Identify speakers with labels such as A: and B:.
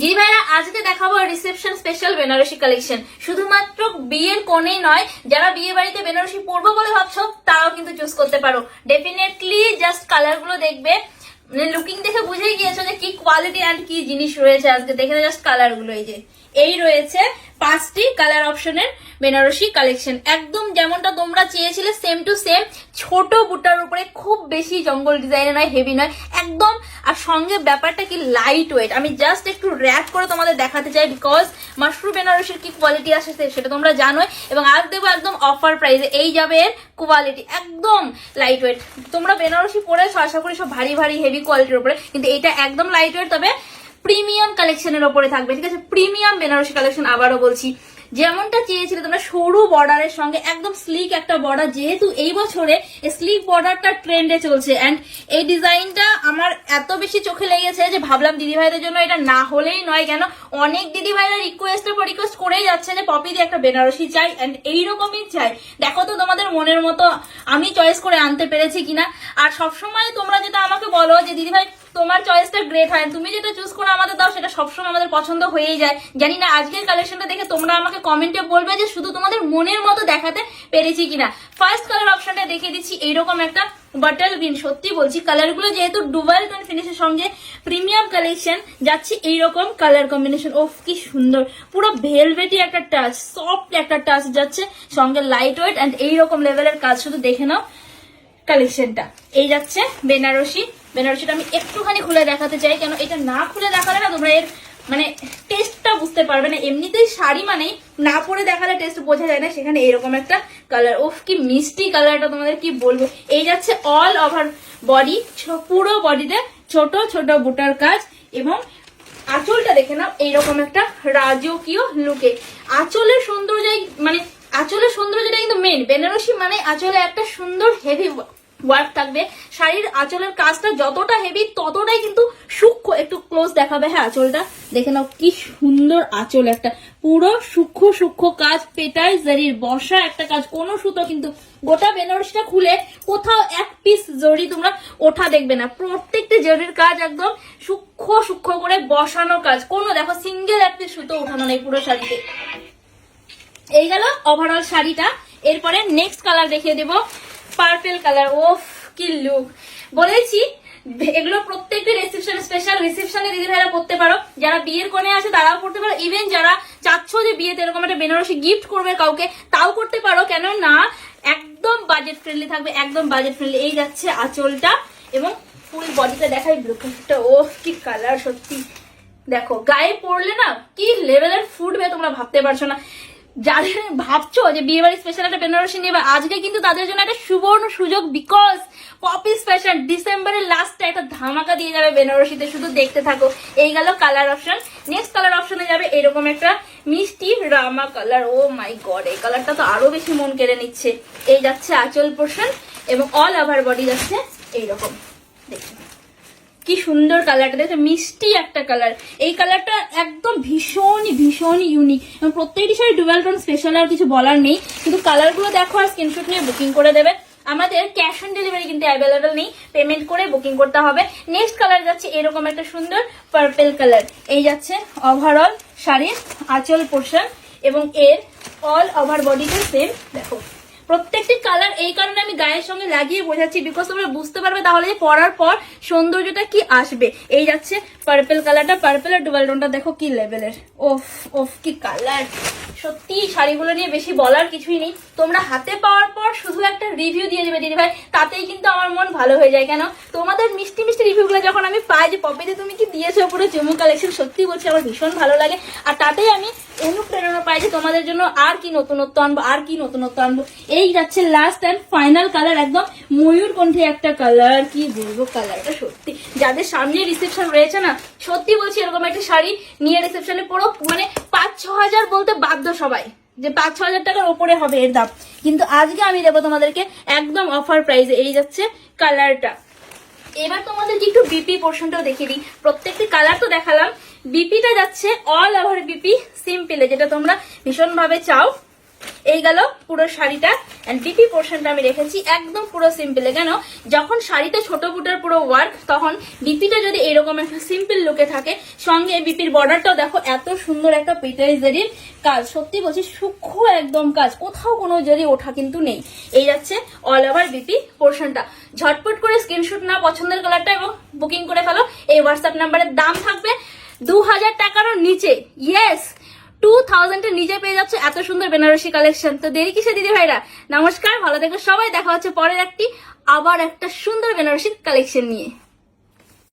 A: দিদি ভাইরা আজকে দেখাবো রিসেপশন স্পেশাল বেনারসি কালেকশন শুধুমাত্র বিয়ের কোণেই নয়, যারা বিয়ে বাড়িতে বেনারসি পরবো বলে ভাবছ, তারাও কিন্তু চুজ করতে পারো। ডেফিনেটলি জাস্ট কালারগুলো দেখবে। মানে লুকিং দেখে বুঝেই গিয়েছো যে কি কোয়ালিটি অ্যান্ড কি জিনিস রয়েছে আজকে। দেখে জাস্ট কালারগুলো এই যে। এই রয়েছে পাঁচটি কালার অপশনের বেনারসি কালেকশন একদম যেমনটা তোমরা চেয়েছিলে সেম টু সেম ছোট বুটার উপরে খুব বেশি জঙ্গল ডিজাইনে নয় হেভি নয়। একদম, আর সঙ্গে ব্যাপারটা কি লাইট ওয়েট আমি জাস্ট একটু র্যাপ করে তোমাদের দেখাতে চাই বিকজ মাশরুম বেনারসির কি কোয়ালিটি আসে সেটা তোমরা জানোই। এবং আজ দেবো একদম অফার প্রাইসে এই যাবে এর কোয়ালিটি একদম লাইট ওয়েট তোমরা বেনারসি পরেছো, আশা করি সব ভারী ভারী হেভি কোয়ালিটির উপরে। কিন্তু এটা একদম লাইট ওয়েট তবে প্রিমিয়াম কালেকশনের ওপরে থাকবে, ঠিক আছে? প্রিমিয়াম বেনারসি কালেকশন আবারও বলছি, যেমনটা চেয়েছিলে তোমরা সরু বর্ডারের সঙ্গে, একদম স্লিক একটা বর্ডার যেহেতু এই বছরে স্লিক বর্ডারটা ট্রেন্ডে চলছে। অ্যান্ড এই ডিজাইনটা আমার এত বেশি চোখে লেগেছে যে ভাবলাম দিদি ভাইদের জন্য এটা না হলেই নয়, কেন? অনেক দিদি ভাইরা রিকোয়েস্টের পর রিকোয়েস্ট করেই যাচ্ছে যে, পপি একটা বেনারসি চাই অ্যান্ড এইরকমই চাই। দেখো তো তোমাদের মনের মতো আমি চয়েস করে আনতে পেরেছি কিনা। আর সবসময় তোমরা যেটা আমাকে বলো যে, দিদি ভাই তোমার চয়েসটা গ্রেট হয়। তুমি যেটা চুজ করে, আমাদের দাও, সেটা সবসময় আমাদের পছন্দ হয়েই যায়। জানি না, আজকের কালেকশনটা দেখে তোমরা আমাকে কমেন্টে বলবে যে শুধু তোমাদের মনের মতো দেখাতে পেরেছি কিনা। ফার্স্ট কালার অপশনটা দেখিয়ে দিচ্ছি, এইরকম একটা বাটার গ্রিন সত্যি বলছি কালারগুলো যেহেতু ডুবাল টোন ফিনিশের সঙ্গে প্রিমিয়াম কালেকশন যাচ্ছে এইরকম কালার কম্বিনেশন ওফ, কি সুন্দর। পুরো ভেলভেটি একটা টাচ সফট একটা টাচ যাচ্ছে, সঙ্গে লাইট ওয়েট অ্যান্ড এইরকম লেভেলের কাজ। শুধু দেখে নাও কালেকশনটা এই যাচ্ছে বেনারসি বেনারসিটা আমি একটুখানি খুলে দেখাতে চাই, কেন এটা না খুলে দেখালে না তোমরা এর মানে টেস্টটা বুঝতে পারবে না। এমনিতেই শাড়ি মানেই না পরে দেখালে টেস্ট বোঝা যায় না, সেখানে এরকম একটা কালার ওফ কি মিষ্টি কালারটা তোমাদের কি বলব? এই যাচ্ছে অল ওভার বডি পুরো বডিতে ছোট ছোট বুটার কাজ এবং আঁচলটা দেখে নাও, এইরকম একটা রাজকীয় লুকে আঁচলের সৌন্দর্য মানে আঁচলের সৌন্দর্যটা কিন্তু মেন বেনারসি মানে আঁচলে একটা সুন্দর হেভি ওয়ার্ক থাকবে। শাড়ির আঁচলের কাজটা যতটা হেভি ততটাই কিন্তু সূক্ষ্ম একটু ক্লোজ দেখাবে। হ্যাঁ আঁচলটা দেখে নাও, কি সুন্দর আঁচল একটা। পুরো সূক্ষ্ম সূক্ষ্ম কাজ পেটাই জারির বসা একটা কাজ। কোনো সুতো কিন্তু গোটা বেনারসিটা খুলে কোথাও এক পিস জরি তোমরা ওঠা দেখবে না। প্রত্যেকটা জরির কাজ একদম সূক্ষ্ম সূক্ষ্ম করে বসানো কাজ। কোনো দেখো সিঙ্গেল এক পিস সুতো ওঠানো নেই পুরো শাড়িতে। এই গেল ওভারঅল শাড়িটা। এরপরে নেক্সট কালার দেখিয়ে দেব। পার্পেল কালার ওফ কি লুক বলেছি এগুলো প্রত্যেকটা রিসেপশন স্পেশাল রিসেপশনে দিদি ভাইরা পড়তে পারো। যারা বিয়ের কোণে আছে তারাও পড়তে পারো। ইভেন যারা চাচ্ছ যে বিয়েতে এরকম একটা বেনারসি গিফট করবে কাউকে, তাও করতে পারো। কেন না একদম বাজেট ফ্রেন্ডলি থাকবে, একদম বাজেট ফ্রেন্ডলি এই যাচ্ছে আঁচলটা এবং ফুল বডিটা দেখাই ব্লুকটা ও কি কালার সত্যি। দেখো, গায়ে পড়লে না, কি লেভেলের ফুটবে তোমরা ভাবতে পারছ না। যাদের ভাবছ যে বিয়ে বাড়ি স্পেশাল একটা বেনারসি নেবে, আজকে কিন্তু তাদের জন্য একটা সুবর্ণ সুযোগ বিকজ পপিস ফ্যাশন ডিসেম্বরের লাস্টে একটা ধামাকা দিয়ে যাবে বেনারসিতে, শুধু দেখতে থাকো। এই গেল কালার অপশন নেক্সট কালার অপশনে যাবে এরকম একটা মিষ্টি রামা কালার ও মাই গড এই কালারটা তো আরও বেশি মন কেড়ে নিচ্ছে। এই যাচ্ছে আঁচল পোর্শন এবং অল ওভার বডি যাচ্ছে এইরকম। দেখুন কি সুন্দর কালারটা দেখো মিষ্টি একটা কালার। এই কালারটা একদম ভীষণই ভীষণই ইউনিক এবং প্রত্যেকটি শাড়ি ডুয়েল টোন স্পেশাল আর কিছু বলার নেই। কিন্তু কালারগুলো দেখো, আর স্ক্রিনশট নিয়ে বুকিং করে দেবে। আমাদের ক্যাশ অন ডেলিভারি কিন্তু অ্যাভেলেবেল নেই। পেমেন্ট করে বুকিং করতে হবে। নেক্সট কালার যাচ্ছে এরকম একটা সুন্দর পার্পেল কালার এই যাচ্ছে ওভারঅল শাড়ির আঁচল পোর্শন এবং এর অল ওভার বডিতে সেম দেখো। প্রত্যেকটি কালার এই কারণে আমি গায়ের সঙ্গে লাগিয়ে বোঝাচ্ছি বিকজ তোমরা বুঝতে পারবে তাহলে যে পরার পর সৌন্দর্যটা কি আসবে। এই যাচ্ছে পার্পেল কালারটা পার্পেল আর ডুবাল দেখো কি লেভেলের ওফ ওফ, কি কালার সত্যি, শাড়িগুলো নিয়ে বেশি বলার কিছুই নেই। তোমরা হাতে পাওয়ার পর শুধু একটা রিভিউ দিয়ে দেবে দিদি ভাই তাতেই কিন্তু আমার মন ভালো হয়ে যায়, কেন? তোমাদের মিষ্টি মিষ্টি রিভিউগুলো যখন আমি পাই যে পপিতে তুমি কি দিয়েছ? পুরো চুমু কালেকশন সত্যি বলছি, আমার ভীষণ ভালো লাগে। আর তাতেই আমি যে তোমাদের জন্য আর কি নতুনত্ব আনব, আর কি নতুনত্ব আনব। এই যাচ্ছে লাস্ট অ্যান্ড ফাইনাল কালার একদম ময়ূর কণ্ঠে একটা কালার কি বলব কালারটা সত্যি। যাদের সামনে রিসেপশন রয়েছে না, সত্যি বলছি এরকম একটা শাড়ি নিয়ে রিসেপশনে পুরো মানে পাঁচ, ছ হাজার বলতে বাধ্য সবাই, যে পাঁচ, ছ হাজার টাকার ওপরে হবে এর দাম। কিন্তু আজকে আমি দেবো তোমাদেরকে একদম অফার প্রাইসে এই যাচ্ছে কালারটা এবার তোমাদেরকে একটু বিপি পোর্শনটাও দেখিয়ে দিই। প্রত্যেকটি কালার তো দেখালাম। বিপিটা যাচ্ছে অল ওভার বিপি সিম্পলে যেটা তোমরা ভীষণভাবে চাও। এই গেল পুরো শাড়িটা। বিপি পোর্শনটা আমি রেখেছি একদম পুরো সিম্পল কেন? যখন শাড়িটা ছোট ফুটার পুরো ওয়ার্ক তখন বিপিটা যদি এরকম একটা সিম্পল লুকে থাকে, সঙ্গে বিপির বর্ডারটাও দেখো, এত সুন্দর একটা পিটারিজারির কাজ। সত্যি বলছি, সূক্ষ্ম একদম কাজ। কোথাও কোনো যদি ওঠা কিন্তু নেই। এই যাচ্ছে অল ওভার বিপি পোর্শনটা ঝটপট করে স্ক্রিনশট না পছন্দের কালারটা এবং বুকিং করে ফেলো। এই হোয়াটসঅ্যাপ নাম্বারের দাম থাকবে দু হাজার টাকারও নিচে। ইয়েস টু নিজে পেয়ে যাচ্ছে এত সুন্দর বেনারসি কালেকশন তো দেরি কিসে দিদি ভাইরা? নমস্কার, ভালো দেখো সবাই। দেখা হচ্ছে পরের একটি আবার একটা সুন্দর বেনারসি কালেকশন নিয়ে।